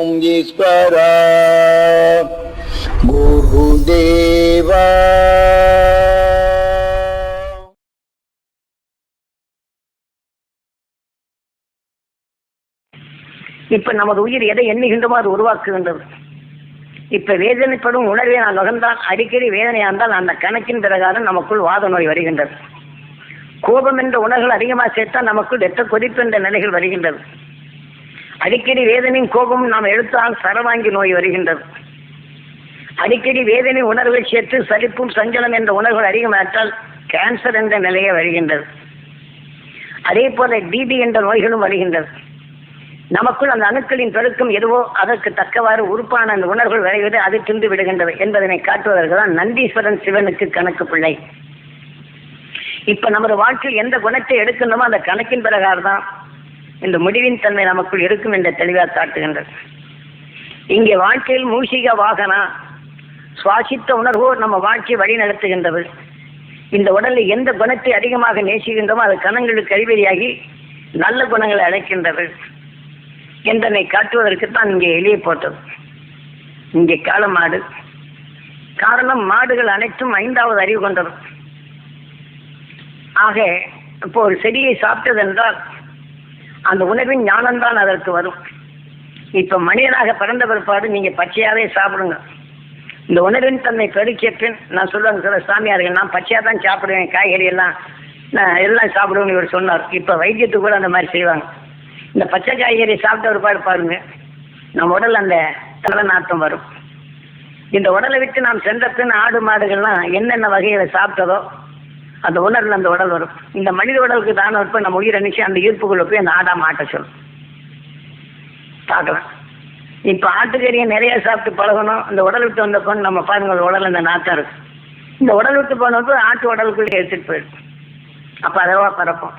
ॐ ईश्वरा गुरुदेवा இப்ப நமது உயிர் எதை எண்ணுகின்றமோ அது உருவாக்குகின்றது இப்ப வேதனைப்படும் உணர்வை நான் நுகர்ந்தால் அடிக்கடி வேதனையா இருந்தால் அந்த கணக்கின் பிரகாரம் நமக்குள் வாத நோய் வருகின்றது கோபம் என்ற உணர்வுகள் அதிகமாக சேர்த்தால் நமக்குள் ரத்த கொதிப்பு என்ற நிலைகள் வருகின்றது. அடிக்கடி வேதனையும் கோபமும் நாம் எடுத்தால் சரவாங்கி நோய் வருகின்றது. அடிக்கடி வேதனை உணர்வை சேர்த்து சலிப்பும் சஞ்சலம் என்ற உணர்வுகள் அதிகமாற்றால் கேன்சர் என்ற நிலையே வருகின்றது. அதே போல டிபி என்ற நோய்களும் வருகின்றது. நமக்குள் அந்த அணுக்களின் பெருக்கம் எதுவோ அதற்கு தக்கவாறு உறுப்பான அந்த உணர்வுகள் விளைவது அது தின்று விடுகின்றது என்பதனை காட்டுவதற்கு தான் நந்தீஸ்வரன் சிவனுக்கு கணக்கு பிள்ளை. இப்ப நமது வாழ்க்கையில் எந்த குணத்தை எடுக்கணுமோ அந்த கணக்கின் பிரகாரம் தான் இந்த முடிவின் தன்மை நமக்குள் இருக்கும் என்ற தெளிவாக காட்டுகின்றது. இங்கே வாழ்க்கையில் மூஷிக வாகனா சுவாசித்த உணர்வோ நம்ம வாழ்க்கையை வழி நடத்துகின்றது இந்த உடலில் எந்த குணத்தை அதிகமாக நேசிக்கின்றோமோ அது கணங்களுக்கு அறிவறியாகி நல்ல குணங்களை அழைக்கின்றது என்றனை காட்டுவதற்கு தான் இங்கே எளிய போட்டது இங்கே கால மாடு. காரணம் மாடுகள் அனைத்தும் ஐந்தாவது அறிவு கொண்டது. ஆக இப்போ ஒரு செடியை சாப்பிட்டது என்றால் அந்த உணவின் ஞானம்தான் அதற்கு வரும். இப்ப மனிதனாக பிறந்த பிற்பாடு நீங்க பச்சையாவே சாப்பிடுங்க. இந்த உணவின் தன்மை பெருக்கிய பின் நான் சொல்லுவேன் சில சாமியார்கள் நான் பச்சையா தான் சாப்பிடுவேன் காய்கறி எல்லாம் நான் எல்லாம் சாப்பிடுவேன் இவர் சொன்னார். இப்ப வைத்தியத்துக்கு கூட அந்த மாதிரி செய்வாங்க. இந்த பச்சை காய்கறி சாப்பிட்ட ஒரு பாருங்க நம்ம உடல் அந்த தலை நாட்டம் வரும். இந்த உடலை விட்டு நாம் சென்ற பின் ஆடு மாடுகள்லாம் என்னென்ன வகைகளை சாப்பிட்டதோ அந்த உணர்வில் அந்த உடல் வரும். இந்த மனித உடலுக்கு தான இருப்ப நம்ம உயிர் அணிச்சு அந்த ஈர்ப்புக்குள்ள போய் அந்த ஆடா மாட்ட சொல்லும். பார்க்கலாம். இப்போ ஆட்டுக்கறியை நிறைய சாப்பிட்டு பழகணும். அந்த உடல் விட்டு வந்த பொண்ணு நம்ம பாருங்க அந்த உடல் அந்த நாத்தம் இருக்கு. இந்த உடல் விட்டு போனப்போ ஆட்டு உடலுக்குள்ளே எடுத்துட்டு போயிடும். அப்போ அதவா பறப்போம்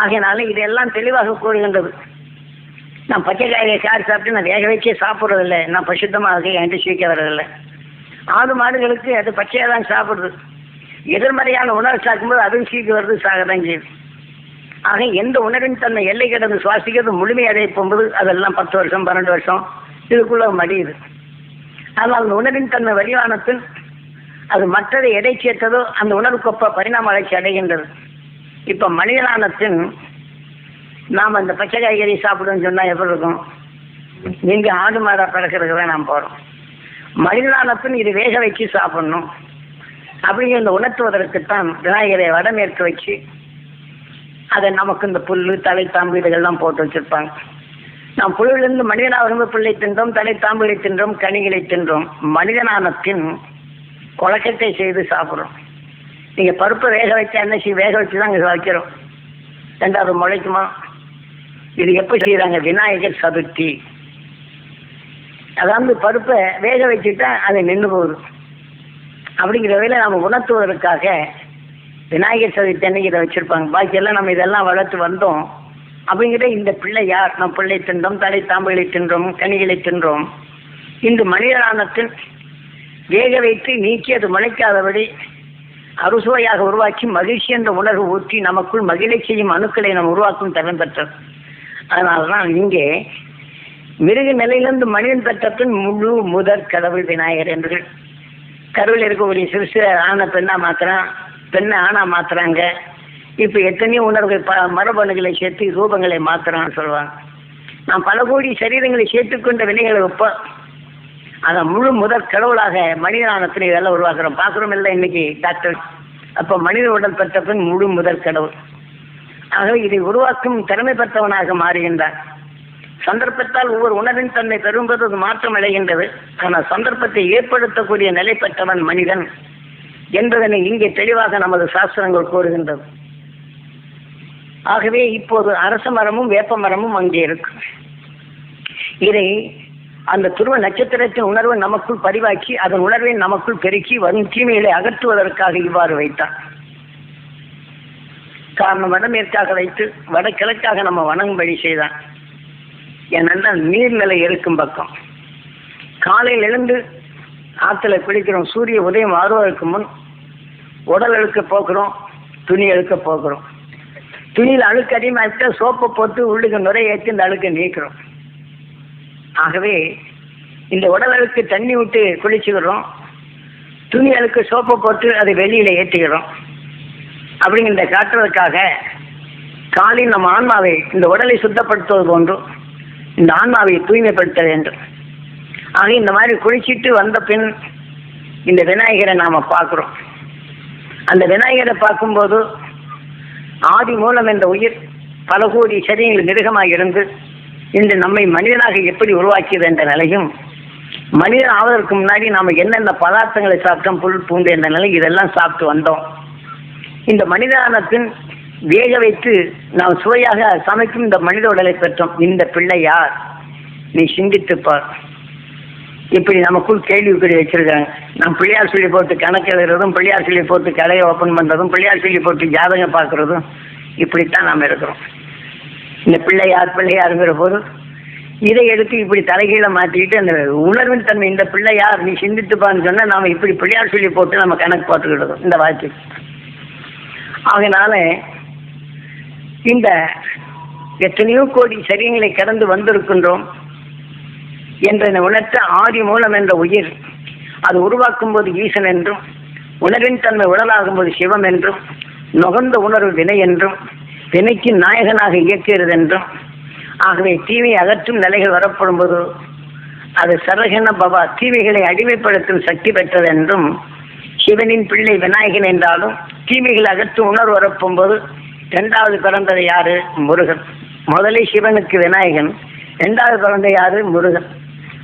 ஆகையினால இதெல்லாம் தெளிவாக கூறுகின்றது. நான் பச்சை காய்கறி சாறு சாப்பிட்டு நான் வேக வச்சே சாப்பிட்றதில்ல. நான் பசுத்தமாக என்கிட்ட சீக்க வர்றதில்லை. ஆடு மாடுகளுக்கு அது பச்சையாக தான் சாப்பிடுது. எதிர்மறையான உணர்வு சாக்கும்போது அதுவும் சீக்கு வருது சாக செய்யுது. ஆக எந்த உணர்வின் தன்னை எல்லை கிடந்து சுவாசிக்கிறது முழுமையடைய போகும்போது அதெல்லாம் பத்து வருஷம் பன்னெண்டு வருஷம் இதுக்குள்ள மடியுது ஆனால் அந்த உணர்வின் தன்மை வலிவானத்தில் அது மற்றதை எடை சேர்த்ததோ அந்த உணர்வுக்கொப்ப பரிணாம வளர்ச்சி அடைகின்றது. இப்போ மனிதனானத்தின் நாம் அந்த பச்சை காய்கறி சாப்பிடுன்னு சொன்னால் எப்படி இருக்கும்? நீங்க ஆடு மாடா பிறக்கிறதுக்கு தான் நாம் போகிறோம் மனிதனானத்தின் இது வேக வச்சு சாப்பிடணும். அப்படிங்கிறத உணர்த்துவதற்குத்தான் விநாயகரை வடமேற்கு வச்சு அதை நமக்கு இந்த புல்லு தலை தாம்பு போட்டு வச்சிருப்பாங்க. நாம் புழுவிலிருந்து மனிதனாக வரும்போது புல்லை தின்றோம் தலை தாம்பீடை தின்றோம் கனிகளை தின்றோம். மனிதனான பின் குழக்கத்தை செய்து சாப்பிட்றோம். நீங்க பருப்பை வேக வச்சா என்ன செய்ய வேக வச்சு தான் இங்கே வைக்கிறோம். ரெண்டாவது முளைக்குமா? இது எப்போ செய்யறாங்க விநாயகர் சதுர்த்தி. அதாவது பருப்பை வேக வச்சுட்டா அது நின்று போகுது. அப்படிங்கிற வகையில் நம்ம உணர்த்துவதற்காக விநாயகர் சதுர்த்தி அன்னைக்கு இதை பாக்கியெல்லாம் நம்ம இதெல்லாம் வளர்த்து வந்தோம். அப்படிங்கிற இந்த பிள்ளை யார்? நம் பிள்ளை தின்றோம் தலை தாம்புகளை தின்றோம் கனிகளை தின்றோம். இந்த மனிதரானத்தில் வேக வைத்து நீக்கி அது முளைக்காதபடி அறுசுவையாக உருவாக்கி மகிழ்ச்சி என்ற உணர்வு ஊற்றி நமக்குள் மகிழை செய்யும் அணுக்களை நாம் உருவாக்கும் திறன் பெற்றது. அதனால தான் இங்கே மிருக நிலையிலிருந்து மனிதன் பெற்றத்தின் முழு முதற் கடவுள் விநாயகர் என்று கருவில் இருக்கக்கூடிய சிறுசு ஆன ஆணை பெண்ணா மாத்திரம் பெண்ணை ஆணாக மாத்துறாங்க. இப்போ எத்தனையோ உணர்வுகள் ப மரபணுகளை சேர்த்து ரூபங்களை மாத்துறான்னு சொல்லுவாங்க. நான் பல கோடி சரீரங்களை சேர்த்துக்கொண்ட வினைகளை வைப்போம். அதை முழு முதற் கடவுளாக மனிதனானத்தில் இதெல்லாம் உருவாக்குறோம். பார்க்குறோம் இல்லை இன்னைக்கு டாக்டர்? அப்போ மனித உடல் பெற்ற பின் முழு முதற் கடவுள். ஆகவே இதை உருவாக்கும் திறமை பெற்றவனாக மாறுகின்றான். சந்தர்ப்பத்தால் ஒவ்வொரு உணர்வின் தன்மை பெறும்போது அது மாற்றம் அடைகின்றது. ஆனால் சந்தர்ப்பத்தை ஏற்படுத்தக்கூடிய நிலை பெற்றவன் மனிதன் என்பதனை இங்கே தெளிவாக நமது சாஸ்திரங்கள் கூறுகின்றது. ஆகவே இப்போது அரச மரமும் வேப்ப மரமும் அங்கே இருக்கு. இதை அந்த துருவ நட்சத்திரத்தின் உணர்வை நமக்குள் பதிவாக்கி அதன் உணர்வை நமக்குள் பெருக்கி வரும் தீமைகளை அகற்றுவதற்காக இவ்வாறு வைத்தான் காரணம் வடமேற்காக வைத்து வடகிழக்காக நம்ம வணங்கும்படி செய்தான் என்னன்னா நீர்நிலை இருக்கும் பக்கம். காலையில் எழுந்து ஆற்றுல குளிக்கிறோம். சூரிய உதயம் ஆறுவதற்கு முன் உடல் அழுக்க போக்குறோம் துணி அழுக்க போக்குறோம் துணியில் அழுக்கு அதிகமாகிட்டா சோப்பை போட்டு உள்ளுக்கு நுரைய ஏற்றி இந்த அழுக்கை நீக்கிறோம். ஆகவே இந்த உடல் அழுக்கு தண்ணி விட்டு குளிச்சுக்கிறோம். துணி அழுக்கு சோப்பை போட்டு அதை வெளியில் ஏற்றிக்கிறோம். அப்படிங்கிற காட்டுறதுக்காக காலையில் நம்ம ஆன்மாவை இந்த உடலை சுத்தப்படுத்துவது போன்றும் இந்த ஆன்மாவை தூய்மைப்படுத்த வேண்டும் ஆக இந்த மாதிரி குளிச்சிட்டு வந்த பின் இந்த விநாயகரை நாம பார்க்கிறோம். அந்த விநாயகரை பார்க்கும்போது ஆதி மூலம் என்ற உயிர் பல கோடி சரியங்கள் மிருகமாக இருந்து இன்று நம்மை மனிதனாக எப்படி உருவாக்கியது என்ற நிலையும் மனிதன் ஆவதற்கு முன்னாடி நாம என்னென்ன பதார்த்தங்களை சாப்பிட்டோம் புல் பூண்டு என்ற நிலை இதெல்லாம் சாப்பிட்டு வந்தோம். இந்த மனிதானத்தின் வேக வைத்து நாம் சுவையாக சமைக்கும் இந்த மனித உடலை பெற்றோம். இந்த பிள்ளை யார்? நீ சிந்தித்துப்பார் இப்படி நமக்குள் கேள்விக்குறி வச்சிருக்காங்க நம் பிள்ளையார் சொல்லி போட்டு கணக்கு எழுதுறதும் பிள்ளையார் சொல்லி போட்டு கடையை ஓப்பன் பண்றதும் பிள்ளையார் சொல்லி போட்டு ஜாதகம் பார்க்கறதும் இப்படித்தான் நாம் இருக்கிறோம். இந்த பிள்ளையார் பிள்ளையாருங்கிற போது இதை எடுத்து இப்படி தலைகீழ மாற்றிக்கிட்டு அந்த உணர்வின் தன்மை இந்த பிள்ளையார் நீ சிந்தித்துப்பான்னு சொன்னா நாம இப்படி பிள்ளையார் சொல்லி போட்டு நம்ம கணக்கு போட்டுக்கிடுறோம் இந்த வாழ்க்கை. அதனால இந்த எத்தனையோ கோடி சரியங்களை கடந்து வந்திருக்கின்றோம் என்ற உணர்த்த ஆதி மூலம் என்ற உயிர் அது உருவாக்கும் போது ஈசன் என்றும் உணர்வின் தன்மை உடலாகும் போது சிவம் என்றும் நுகர்ந்த உணர்வு வினை என்றும் வினைக்கு நாயகனாக இயக்குகிறது என்றும் ஆகவே தீமை அகற்றும் நிலைகள் வரப்படும் போது அது சரகன பவா தீமைகளை அடிமைப்படுத்தும் சக்தி பெற்றது என்றும் சிவனின் பிள்ளை விநாயகன் என்றாலும் தீமைகளை அகற்றும் உணர்வு வரப்பும் போது இரண்டாவது பிறந்தது யாரு? முருகன். முதலில் சிவனுக்கு விநாயகன். இரண்டாவது பிறந்த யாரு? முருகன்.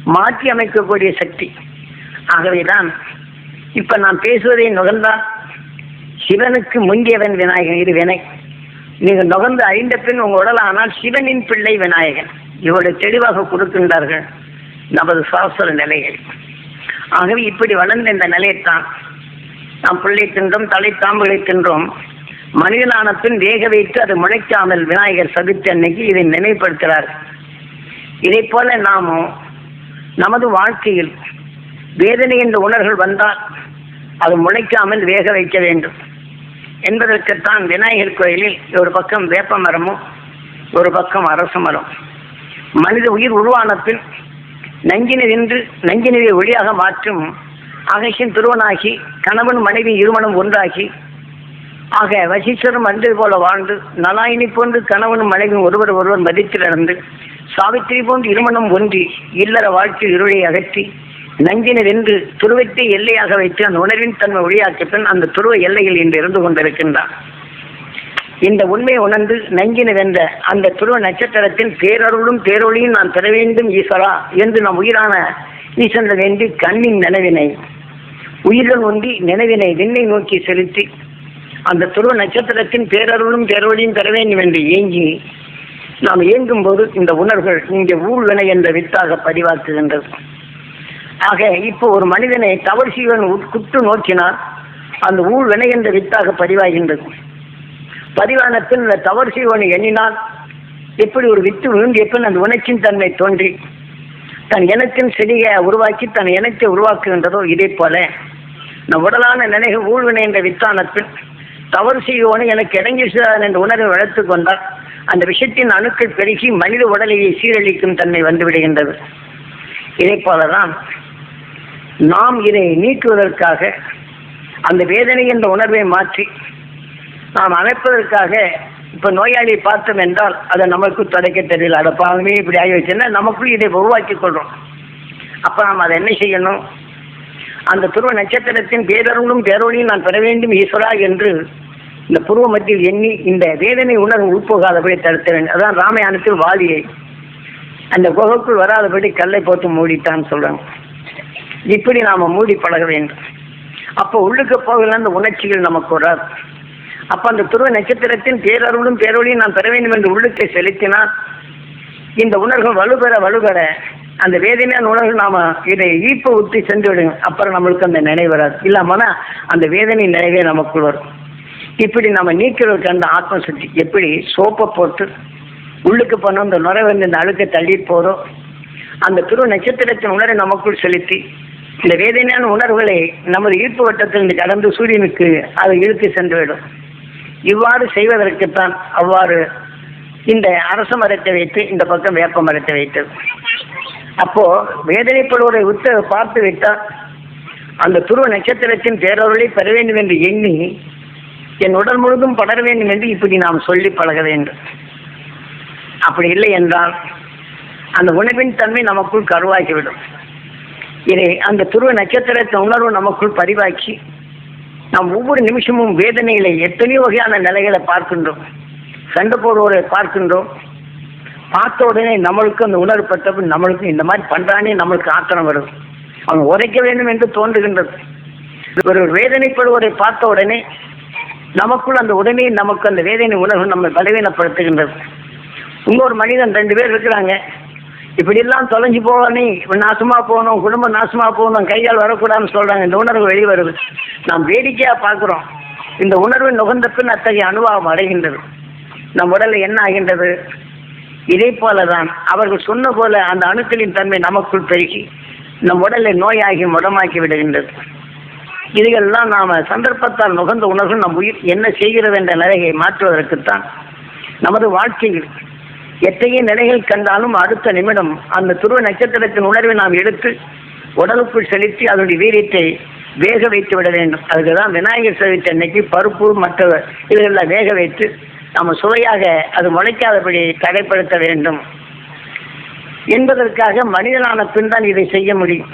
மாற்றி அமைக்கக்கூடிய சக்தி. ஆகவேதான் இப்ப நான் பேசுவதை நுகர்ந்தால் சிவனுக்கு முந்தியவன் விநாயகன். இது வினை. நீங்கள் நுகர்ந்து அழிந்த பின் உங்க ஆனால் சிவனின் பிள்ளை விநாயகன். இவருடைய தெளிவாக கொடுக்கின்றார்கள் நமது சாஸ்திர நிலைகள். ஆகவே இப்படி வளர்ந்த இந்த நிலையைத்தான் நாம் பிள்ளை தின்றோம் தலை தாம்புகளை தின்றோம். மனிதனான பின் வேக வைத்து அது முளைக்காமல் விநாயகர் சதுர்த்தி அன்னைக்கு இதை நினைவுபடுத்துகிறார். இதை போல நாமும் நமது வாழ்க்கையில் வேதனை என்ற உணர்வுகள் வந்தால் அது முளைக்காமல் வேக வைக்க வேண்டும். என்பதற்குத்தான் விநாயகர் கோயிலில் ஒரு பக்கம் வேப்ப மரமும் ஒரு பக்கம் அரச மரம். மனித உயிர் உருவான பின் நஞ்சினை நின்று நஞ்சினவை ஒளியாக மாற்றும் அகசின் திருவனாகி கணவன் மனைவி இருமணம் ஒன்றாகி ஆக வசிஷ்டரும் அன்று போல வாழ்ந்து நலாயினி போன்று கணவனும் மனைவியும் ஒருவர் ஒருவர் மதித்து நடந்து சாவித்திரி போன்று இருமணம் ஒன்றி இல்லற வாழ்க்கை இருளை அகற்றி நஞ்சினர் என்று துருவத்தை எல்லையாக வைத்து அந்த உணர்வின் தன்மை ஒளியாக்கிய பின் அந்த துருவ எல்லையில் இன்று இருந்து கொண்டிருக்கின்றான் இந்த உண்மையை உணர்ந்து நஞ்சினர் என்ற அந்த துருவ நட்சத்திரத்தின் பேரருளும் பேரொழியும் நான் பெற வேண்டும் ஈஸ்வரா என்று நம் உயிரான ஈஸ்வரன் வேண்டி கண்ணின் நினைவினை உயிருடன் ஒன்றி நினைவினை விண்ணை நோக்கி செலுத்தி அந்த துருவ நட்சத்திரத்தின் பேரருளும் பேரொழியும் பெற வேண்டும் என்று ஏங்கி நாம் இயங்கும் போது இந்த உணர்வுகள் இங்கே ஊழ்வினை என்ற வித்தாக பதிவாக்குகின்றது. ஆக இப்போ ஒரு மனிதனை தவறு செய்வன் குற்று நோக்கினால் அந்த ஊழ்வினை என்ற வித்தாக பதிவாகின்றது. பதிவான பின் இந்த தவறு செய்வனை எண்ணினால் எப்படி ஒரு வித்து விழுந்திய பின் அந்த உணர்ச்சியின் தன்மை தோன்றி தன் இனத்தின் செடியை உருவாக்கி தன் இனத்தை உருவாக்குகின்றதோ இதே போல நம் உடலான நினைவு ஊழ்வினை என்ற வித்தானத்தில் தவறு செய்வோனை எனக்கு இறங்கி என்ற உணர்வை வளர்த்து கொண்டால் அந்த விஷயத்தின் அணுக்கள் பெருகி மனித உடலையை சீரழிக்கும் தன்மை வந்து விடுகின்றது போலதான் நாம் இதை நீக்குவதற்காக அந்த வேதனை என்ற உணர்வை மாற்றி நாம் அமைப்பதற்காக இப்ப நோயாளியை பார்த்தோம் என்றால் அதை நமக்கு தொடக்க தெரியல. அதை பாவமே இப்படி ஆகி வச்சுன்னா நமக்குள் இதை உருவாக்கி கொள்றோம். அப்ப நாம் அதை என்ன செய்யணும்? அந்த துருவ நட்சத்திரத்தின் பேரருளும் பேரொழியும் நான் பெற வேண்டும் ஈஸ்வரா என்று இந்த புருவ மத்தியில் எண்ணி இந்த வேதனை உணர்வு உட்போகாதபடி தடுத்த வேண்டும் அதான் ராமாயணத்தில் வாலியை அந்த குகைக்குள் வராதபடி கல்லை போட்டு மூடித்தான் சொல்றாங்க. இப்படி நாம மூடி பழக வேண்டும். அப்போ உள்ளுக்கு போகல அந்த உணர்ச்சிகள் நமக்கு வராது. அப்ப அந்த துருவ நட்சத்திரத்தின் பேரருளும் பேரொழியும் நான் பெற வேண்டும் என்று உள்ளுக்கை செலுத்தினால் இந்த உணர்வுகள் வலுபெற வலுபெற அந்த வேதனையான உணர்வு நாம இதை ஈர்ப்பு ஊற்றி சென்று விடுங்க. அப்புறம் நம்மளுக்கு அந்த நினைவு வராது. இல்லாமனா அந்த வேதனை நினைவே நமக்குள் வரும். இப்படி நம்ம நீக்கிறதுக்கு அந்த ஆத்ம சுத்தி எப்படி? சோப்பை போட்டு உள்ளுக்கு போனோம் அந்த நுரை வந்து இந்த அழுக்க தள்ளி போறோம் அந்த துரு நட்சத்திரத்தின் உணரை நமக்குள் செலுத்தி இந்த வேதனையான உணர்வுகளை நமது ஈர்ப்பு வட்டத்திலிருந்து கடந்து சூரியனுக்கு அதை இழுத்து சென்றுவிடும். இவ்வாறு செய்வதற்குத்தான் அவ்வாறு இந்த அரச மரத்தை வைத்து இந்த பக்கம் வேப்ப மரத்தை வைத்தது அப்போ வேதனைப்படுவதை விட்டு பார்த்து விட்டால் அந்த துருவ நட்சத்திரத்தின் பேரொருளை பெற வேண்டும் என்று எண்ணி என் உடல் முழுதும் படர வேண்டும் என்று இப்படி நாம் சொல்லி பழக வேண்டும். அப்படி இல்லை என்றால் அந்த உணவின் தன்மை நமக்குள் கருவாகிவிடும். இதை அந்த துருவ நட்சத்திரத்தின் உணர்வு நமக்குள் பதிவாக்கி நாம் ஒவ்வொரு நிமிஷமும் வேதனையில எத்தனையோ வகையான நிலைகளை பார்க்கின்றோம். சண்டை போடுவோரை பார்க்கின்றோம். பார்த்த உடனே நம்மளுக்கு அந்த உணர்வு பட்டப்ப நம்மளுக்கும் இந்த மாதிரி பண்றானே நம்மளுக்கு ஆத்திரம் வரும் அவன் உரைக்க வேண்டும் என்று தோன்றுகின்றது. ஒரு வேதனைப்படுவோரை பார்த்த உடனே நமக்குள் அந்த உடனே நமக்கு அந்த வேதனை உணர்வு நம்மை பலவீனப்படுத்துகின்றது. இன்னொரு மனிதன் ரெண்டு பேர் இருக்கிறாங்க. இப்படியெல்லாம் தொலைஞ்சு போவானே இப்போ நாசமா போகணும் குடும்பம் நாசமா போகணும் கையால் வரக்கூடாதுன்னு சொல்றாங்க. இந்த உணர்வு வெளி வருது. நாம் வேடிக்கையா பார்க்கிறோம். இந்த உணர்வு நுகர்ந்த பின் அத்தகைய அனுபவம் அடைகின்றது. நம் உடலில் என்ன ஆகின்றது? இதே போலதான் அவர்கள் சொன்ன போல அந்த அணுக்களின் தன்மை நமக்குள் பெருகி நம் உடலை நோயாகி முடமாக்கி விடுகின்றது. இதையெல்லாம் நாம சந்தர்ப்பத்தால் நுகர்ந்த உணர்வு நம் உயிர் என்ன செய்கிறது என்ற நிலையை மாற்றுவதற்குத்தான் நமது வாழ்க்கையில் எத்தகைய நிலைகள் கண்டாலும் அடுத்த நிமிடம் அந்த துருவ நட்சத்திரத்தின் உணர்வை நாம் எடுத்து உடலுக்குள் செலுத்தி அதனுடைய வீரியத்தை வேக வைத்து விட வேண்டும். அதுக்கு தான் விநாயகர் சதுர்த்தி அன்னைக்கு பருப்பு மற்ற இதுகளில் வேக வைத்து நம்ம சுவையாக அது முளைக்காதபடி தடைப்படுத்த வேண்டும். என்பதற்காக மனிதனான பின் தான் இதை செய்ய முடியும்.